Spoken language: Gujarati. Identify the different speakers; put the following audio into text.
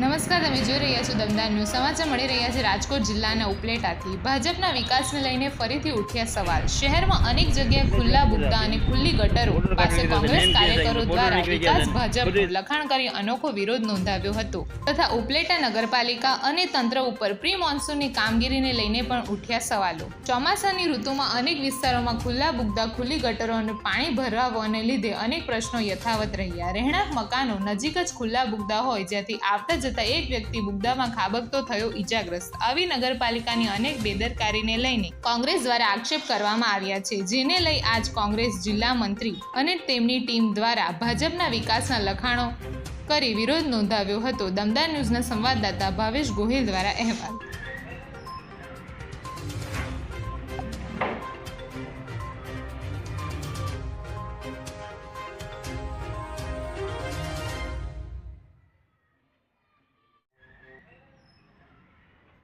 Speaker 1: નમસ્કાર, તમે જોઈ રહ્યા છો દમદાર ન્યૂઝ. સમાચાર મળી રહ્યા છે રાજકોટ જિલ્લાના ઉપલેટાથી. ભાજપના વિકાસને લઈને ફરીથી ઉઠ્યા સવાલ. શહેરમાં અનેક જગ્યાએ ખુલ્લા બુગડા અને ખુલ્લી ગટરો. પાસે કોંગ્રેસ કાર્યકરો દ્વારા વિકાસ ભાજપ લખાણ કરી અનોખો વિરોધ નોંધાવ્યો હતો. તથા ઉપલેટા નગરપાલિકા અને તંત્ર ઉપર પ્રી મોન્સૂનની કામગીરીને લઈને પણ ઉઠ્યા સવાલો. ચોમાસાની ઋતુમાં અનેક વિસ્તારોમાં ખુલ્લા બુગદા ખુલ્લી ગટરો અને પાણી ભરાવાને લીધે અનેક પ્રશ્નો યથાવત રહ્યા. રહેણાંક મકાનો નજીક જ ખુલ્લા બુગદા હોય, જ્યાંથી આવતા જતા એક વ્યક્તિ બુગદામાં ખાબકતો થયો, ઈજાગ્રસ્ત. આવી નગરપાલિકાની અનેક બેદરકારીને લઈને કોંગ્રેસ દ્વારા આક્ષેપ કરવામાં આવ્યા છે, જેને લઈ આજ કોંગ્રેસ જિલ્લા મંત્રી અને તેમની ટીમ દ્વારા ભાજપના વિકાસના લખાણો કરી વિરોધ નોંધાવ્યો હતો. દમદાર ન્યૂઝના સંવાદદાતા ભાવેશ ગોહિલ દ્વારા અહેવાલ.